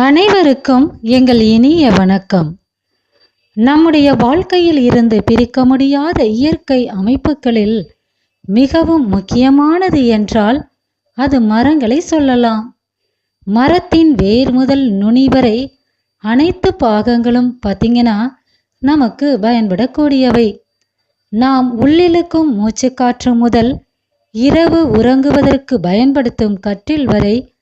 அனைவருக்கும் எங்கள் இனிய வணக்கம். நம்முடைய வாழ்க்கையில் இருந்து பிரிக்க முடியாத இயற்கை அமைப்புகளில் மிகவும் முக்கியமானது என்றால் அது மரங்களை சொல்லலாம். மரத்தின் வேர் முதல் நுனி வரை அனைத்து பாகங்களும் பார்த்தீங்கன்னா நமக்கு பயன்படக்கூடியவை. நாம் உள்ளிழுக்கும் மூச்சுக்காற்று முதல் இரவு உறங்குவதற்கு பயன்படுத்தும் கட்டில் வரை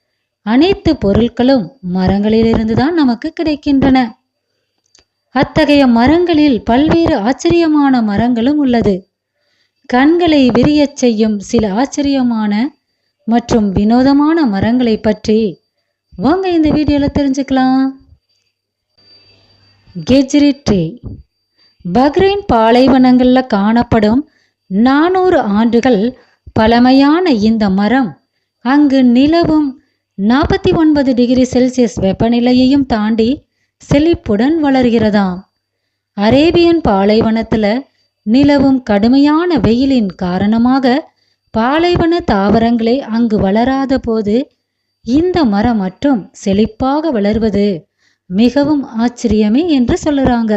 அனைத்து பொருட்களும் மரங்களிலிருந்து தான் நமக்கு கிடைக்கின்றன. அத்தகைய மரங்களில் பல்வேறு ஆச்சரியமான மரங்களும் உள்ளது. கண்களை விரியச் செய்யும் சில ஆச்சரியமான மற்றும் வினோதமான மரங்களை பற்றி வாங்க இந்த வீடியோல தெரிஞ்சுக்கலாம். கெஜ்ரி ட்ரீ. பக்ரைன் பாலைவனங்களில் காணப்படும் நானூறு ஆண்டுகள் பழமையான இந்த மரம் அங்கு நிலவும் நாற்பத்தி ஒன்பது டிகிரி செல்சியஸ் வெப்பநிலையையும் தாண்டி செழிப்புடன் வளர்கிறதாம். அரேபியன் பாலைவனத்தில் நிலவும் கடுமையான வெயிலின் காரணமாக பாலைவன தாவரங்களே அங்கு வளராத போது இந்த மரம் மட்டும் செழிப்பாக வளர்வது மிகவும் ஆச்சரியமே என்று சொல்லுறாங்க.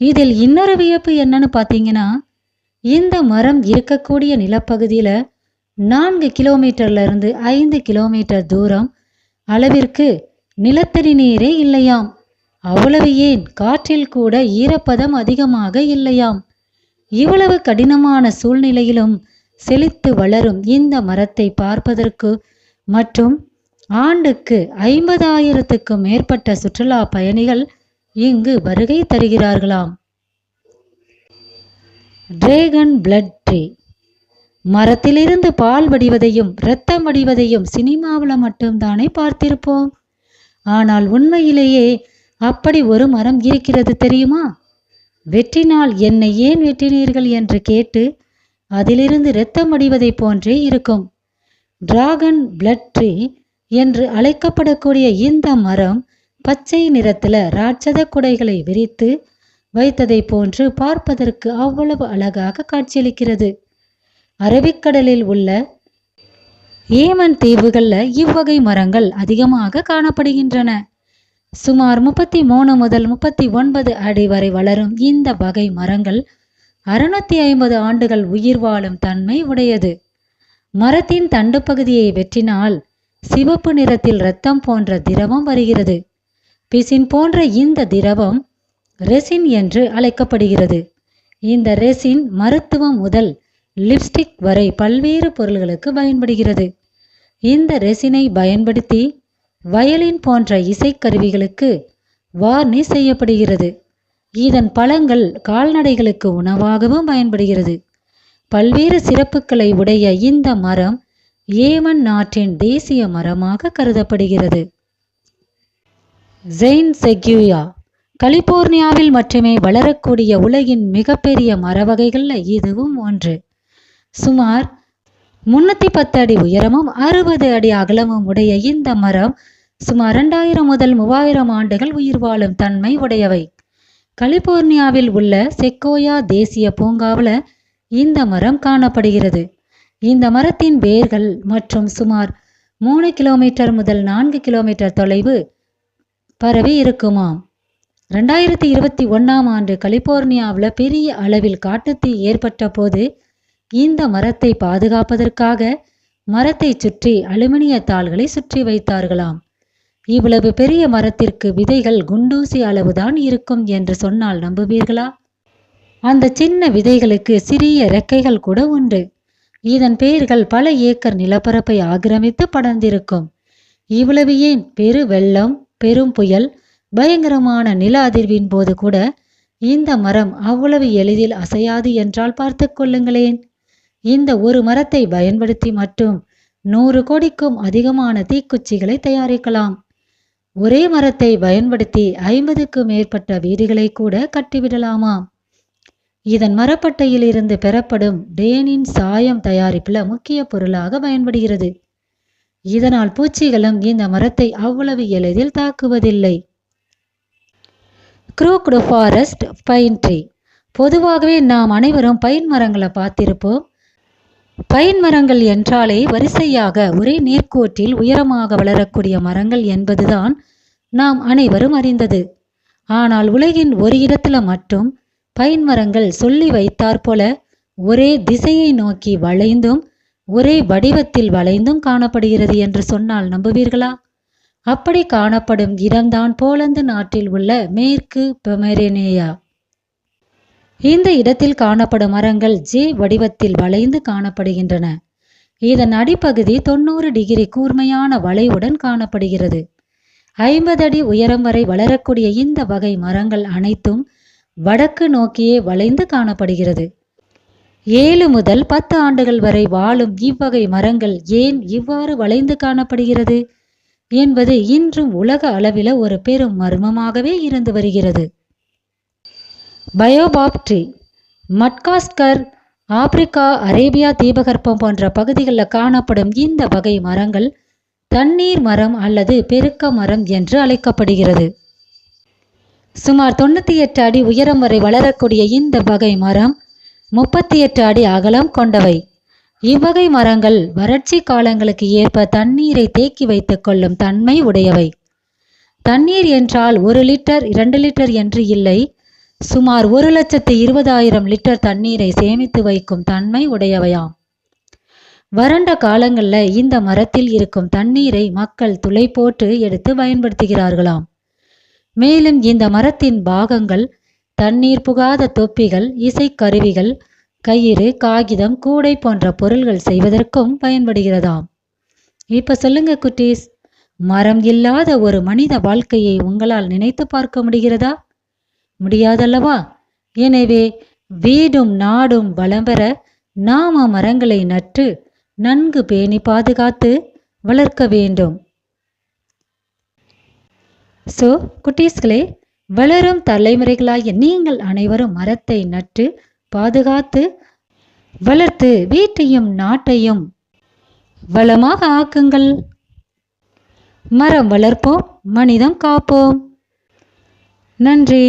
இதில் இன்னொரு வியப்பு என்னன்னு பார்த்தீங்கன்னா இந்த மரம் இருக்கக்கூடிய நிலப்பகுதியில் நான்கு கிலோமீட்டர்லிருந்து ஐந்து கிலோமீட்டர் தூரம். அளவிற்கு நிலத்தடி நீரே இல்லையாம். அவ்வளவு ஏன்? காற்றில் கூட ஈரப்பதம் அதிகமாக இல்லையாம். இவ்வளவு கடினமான சூழ்நிலையிலும் செழித்து வளரும் இந்த மரத்தை பார்ப்பதற்கு மற்றும் ஆண்டுக்கு ஐம்பதாயிரத்துக்கும் மேற்பட்ட சுற்றுலா பயணிகள் இங்கு வருகை தருகிறார்களாம். டிரேகன் பிளட் ட்ரீ மரத்திலிருந்து பால் வடிவதையும் இரத்தம் வடிவதையும் சினிமாவில் மட்டும்தானே பார்த்திருப்போம். ஆனால் உண்மையிலேயே அப்படி ஒரு மரம் இருக்கிறது தெரியுமா? வெட்டினால் என்னை ஏன் வெட்டினீர்கள் என்று கேட்டு அதிலிருந்து இரத்தம் அடிவதை போன்றே இருக்கும். டிராகன் பிளட் ட்ரீ என்று அழைக்கப்படக்கூடிய இந்த மரம் பச்சை நிறத்துல ராட்சத குடைகளை விரித்து வைத்ததை போன்று பார்ப்பதற்கு அவ்வளவு அழகாக காட்சியளிக்கிறது. அரபிக்கடலில் உள்ள ஏமன் தீவுகளில் இவ்வகை மரங்கள் அதிகமாக காணப்படுகின்றன. சுமார் முப்பத்தி மூணு முதல் முப்பத்தி ஒன்பது அடி வரை வளரும் இந்த வகை மரங்கள் அறுநூத்தி ஐம்பது ஆண்டுகள் உயிர் வாழும் தன்மை உடையது. மரத்தின் தண்டு பகுதியை வெட்டினால் சிவப்பு நிறத்தில் இரத்தம் போன்ற திரவம் வருகிறது. பிசின் போன்ற இந்த திரவம் ரெசின் என்று அழைக்கப்படுகிறது. இந்த ரெசின் மருத்துவம் முதல் லிப்ஸ்டிக் வரை பல்வேறு பொருள்களுக்கு பயன்படுகிறது. இந்த ரெசினை பயன்படுத்தி வயலின் போன்ற இசைக்கருவிகளுக்கு வார்னிஷ் செய்யப்படுகிறது. இதன் பழங்கள் கால்நடைகளுக்கு உணவாகவும் பயன்படுகிறது. பல்வேறு சிறப்புகளை உடைய இந்த மரம் ஏமன் நாட்டின் தேசிய மரமாக கருதப்படுகிறது. ஜெயின் செக்யூயா கலிபோர்னியாவில் மட்டுமே வளரக்கூடிய உலகின் மிகப்பெரிய மர வகைகளில் இதுவும் ஒன்று. சுமார் முன்னூற்றி பத்து அடி உயரமும் அறுபது அடி அகலமும் உடைய இந்த மரம் சுமார் ரெண்டாயிரம் முதல் மூவாயிரம் ஆண்டுகள் உயிர் வாழும் தன்மை உடையவை. கலிபோர்னியாவில் உள்ள செக்கோயா தேசிய பூங்காவில் இந்த மரம் காணப்படுகிறது. இந்த மரத்தின் வேர்கள் மற்றும் சுமார் மூணு கிலோமீட்டர் முதல் நான்கு கிலோமீட்டர் தொலைவு பரவி இருக்குமாம். ரெண்டாயிரத்தி இருபத்தி ஒன்றாம் ஆண்டு கலிபோர்னியாவில் பெரிய அளவில் காட்டுத்தீ ஏற்பட்ட போது இந்த மரத்தை பாதுகாப்பதற்காக மரத்தை சுற்றி அலுமினிய தாள்களை சுற்றி வைத்தார்களாம். இவ்வளவு பெரிய மரத்திற்கு விதைகள் குண்டூசி அளவுதான் இருக்கும் என்று சொன்னால் நம்புவீர்களா? அந்த சின்ன விதைகளுக்கு சிறிய ரெக்கைகள் கூட உண்டு. இதன் பெயர்கள் பல ஏக்கர் நிலப்பரப்பை ஆக்கிரமித்து படர்ந்திருக்கும். இவ்வளவு ஏன்? பெரு வெள்ளம் பெரும் புயல் பயங்கரமான நில அதிர்வின் போது கூட இந்த மரம் அவ்வளவு எளிதில் அசையாது என்றால் பார்த்து கொள்ளுங்களேன். இந்த ஒரு மரத்தை பயன்படுத்தி மட்டும் நூறு கோடிக்கும் அதிகமான தீக்குச்சிகளை தயாரிக்கலாம். ஒரே மரத்தை பயன்படுத்தி ஐம்பதுக்கும் மேற்பட்ட வீடுகளை கூட கட்டிவிடலாமாம் இதன் மரப்பட்டையில் இருந்து பெறப்படும் டேனின் சாயம் தயாரிப்பில் முக்கிய பொருளாக பயன்படுகிறது. இதனால் பூச்சிகளும் இந்த மரத்தை அவ்வளவு எளிதில் தாக்குவதில்லை. க்ரூக்டு ஃபாரஸ்ட் பைன் ட்ரீ பொதுவாகவே நாம் அனைவரும் பைன் மரங்களை பார்த்திருப்போம். பைன் மரங்கள் என்றாலே வரிசையாக ஒரே நேர்கோட்டில் உயரமாக வளரக்கூடிய மரங்கள் என்பதுதான் நாம் அனைவரும் அறிந்தது. ஆனால் உலகின் ஒரு இடத்துல மட்டும் பைன் மரங்கள் சொல்லி வைத்தாற்போல ஒரே திசையை நோக்கி வளைந்தும் ஒரே வடிவத்தில் வளைந்தும் காணப்படுகிறது என்று சொன்னால் நம்புவீர்களா? அப்படி காணப்படும் இடம்தான் போலந்து நாட்டில் உள்ள மேற்கு பெமரேனேயா. இந்த இடத்தில் காணப்படும் மரங்கள் ஜே வடிவத்தில் வளைந்து காணப்படுகின்றன. இதன் அடிப்பகுதி தொண்ணூறு டிகிரி கூர்மையான வளைவுடன் காணப்படுகிறது. ஐம்பது அடி உயரம் வரை வளரக்கூடிய இந்த வகை மரங்கள் அனைத்தும் வடக்கு நோக்கியே வளைந்து காணப்படுகிறது. ஏழு முதல் பத்து ஆண்டுகள் வரை வாழும் இவ்வகை மரங்கள் ஏன் இவ்வாறு வளைந்து காணப்படுகிறது? என்பது இன்றும் உலக அளவில் ஒரு பெரும் மர்மமாகவே இருந்து வருகிறது. Baobab tree Madagascar Africa Arabia தீபகற்பம் போன்ற பகுதிகளில் காணப்படும் இந்த வகை மரங்கள் தண்ணீர் மரம் அல்லது பெருக்க மரம் என்று அழைக்கப்படுகிறது. சுமார் தொண்ணூற்றி எட்டு அடி உயரம் வரை வளரக்கூடிய இந்த வகை மரம் முப்பத்தி எட்டு அடி அகலம் கொண்டவை. இவ்வகை மரங்கள் வறட்சி காலங்களுக்கு ஏற்ப தண்ணீரை தேக்கி வைத்துக் கொள்ளும் தன்மை உடையவை. தண்ணீர் என்றால் ஒரு லிட்டர் இரண்டு லிட்டர் என்று இல்லை சுமார் ஒரு லட்சத்து இருபதாயிரம் லிட்டர் தண்ணீரை சேமித்து வைக்கும் தன்மை உடையவையாம். வறண்ட காலங்களில் இந்த மரத்தில் இருக்கும் தண்ணீரை மக்கள் துளை போட்டு எடுத்து பயன்படுத்துகிறார்களாம். மேலும் இந்த மரத்தின் பாகங்கள் தண்ணீர் புகாத தொப்பிகள் இசைக்கருவிகள் கயிறு காகிதம் கூடை போன்ற பொருள்கள் செய்வதற்கும் பயன்படுகிறதாம். இப்ப சொல்லுங்க குட்டீஸ் மரம் இல்லாத ஒரு மனித வாழ்க்கையை உங்களால் நினைத்து பார்க்க முடிகிறதா? முடியாதல்லவா? எனவே வீடும் நாடும் வளம் பெற நாம மரங்களை நட்டு நன்கு பேணி பாதுகாத்து வளர்க்க வேண்டும். ஸோ குட்டீஸ்களே வளரும் தலைமுறைகளாகிய நீங்கள் அனைவரும் மரத்தை நட்டு பாதுகாத்து வளர்த்து வீட்டையும் நாட்டையும் வளமாக ஆக்குங்கள். மரம் வளர்ப்போம் மனிதம் காப்போம். நன்றி.